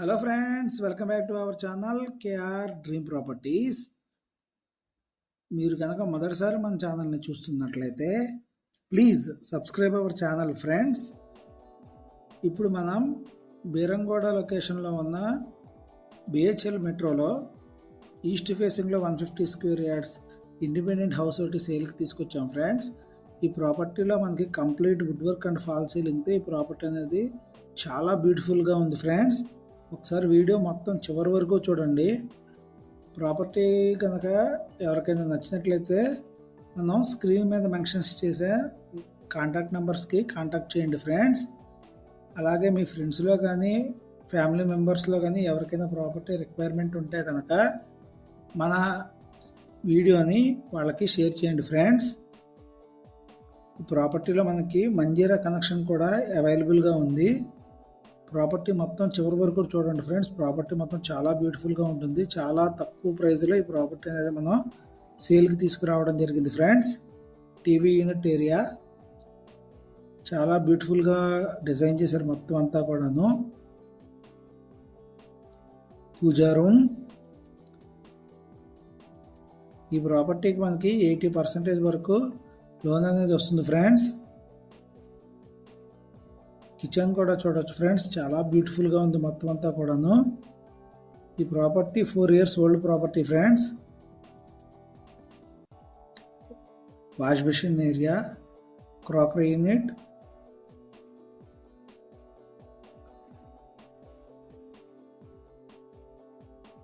Hello friends welcome back to our channel KR Dream Properties మీరు కనుక మొదటిసారి మన ఛానల్ని చూస్తున్నట్లయితే please subscribe our channel friends ఇప్పుడు మనం బీరంగోడ లొకేషన్లో ఉన్న బిహెచ్ఎల్ మెట్రోలో ఈస్ట్ ఫేసింగ్లో one fifty square yards independent house ఒకటి సేల్కి తీసుకొచ్చాం ఫ్రెండ్స్ ఈ ప్రాపర్టీలో మనకి complete wood work and fall సీలింగ్తో ఈ ప్రాపర్టీ అనేది చాలా బ్యూటిఫుల్గా ఉంది ఫ్రెండ్స్ ఒకసారి వీడియో మొత్తం చివరి వరకు చూడండి. ప్రాపర్టీ కనుక ఎవరికైనా నచ్చినట్లయితే మనం స్క్రీన్ మీద మెన్షన్స్ చేసే కాంటాక్ట్ నెంబర్స్కి కాంటాక్ట్ చేయండి ఫ్రెండ్స్ అలాగే మీ ఫ్రెండ్స్లో కానీ ఫ్యామిలీ మెంబర్స్లో కానీ ఎవరికైనా ప్రాపర్టీ రిక్వైర్మెంట్ ఉంటే కనుక మన వీడియోని వాళ్ళకి షేర్ చేయండి ఫ్రెండ్స్ ప్రాపర్టీలో మనకి మంజీరా కనెక్షన్ కూడా అవైలబుల్గా ఉంది. ప్రాపర్టీ మొత్తం చివరి వరకు చూడండి ఫ్రెండ్స్ ప్రాపర్టీ మొత్తం చాలా బ్యూటిఫుల్గా ఉంటుంది. చాలా తక్కువ ప్రైస్లో ఈ ప్రాపర్టీ అనేది మనం సేల్కి తీసుకురావడం జరిగింది ఫ్రెండ్స్ టీవీ యూనిట్ ఏరియా చాలా బ్యూటిఫుల్గా డిజైన్ చేశారు మొత్తం అంతా కూడాను. పూజా రూమ్ ఈ ప్రాపర్టీకి మనకి ఎయిటీ పర్సెంటేజ్ వరకు లోన్ అనేది వస్తుంది ఫ్రెండ్స్ కిచెన్ కూడా చూడొచ్చు. ఫ్రెండ్స్ చాలా బ్యూటిఫుల్గా ఉంది మొత్తం అంతా కూడాను. ఈ property four years old property friends. Wash machine area crockery unit.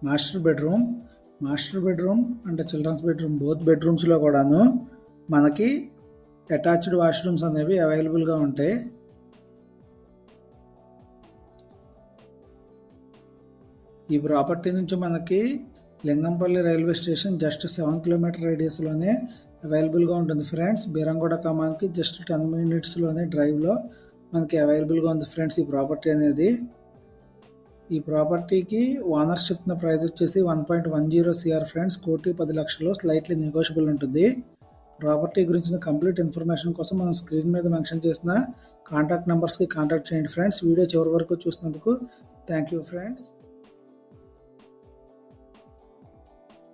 Master bedroom master bedroom అంటే చిల్డ్రన్స్ బెడ్రూమ్ బోత్ బెడ్రూమ్స్లో కూడాను మనకి అటాచ్డ్ వాష్రూమ్స్ అనేవి అవైలబుల్గా ఉంటాయి. ఈ ప్రాపర్టీ నుంచి మనకి Lingampally railway station just seven kilometer రేడియస్లోనే అవైలబుల్గా ఉంటుంది ఫ్రెండ్స్. బీరంగూడ కమాన్కి జస్ట్ టెన్ మినిట్స్లోనే డ్రైవ్లో మనకి అవైలబుల్గా ఉంది ఫ్రెండ్స్ ఈ ప్రాపర్టీ అనేది. ఈ ప్రాపర్టీకి ఓనర్షిప్ ప్రైస్ వచ్చేసి one point one zero CR friends. కోటి పది లక్షలు స్లైట్లీ నెగోషియబుల్ ఉంటుంది. ప్రాపర్టీ గురించిన కంప్లీట్ ఇన్ఫర్మేషన్ కోసం మనం స్క్రీన్ మీద మెన్షన్ చేసిన కాంటాక్ట్ నెంబర్స్కి కాంటాక్ట్ చేయండి ఫ్రెండ్స్. వీడియో చివరి వరకు చూసినందుకు థ్యాంక్ యూ ఫ్రెండ్స్.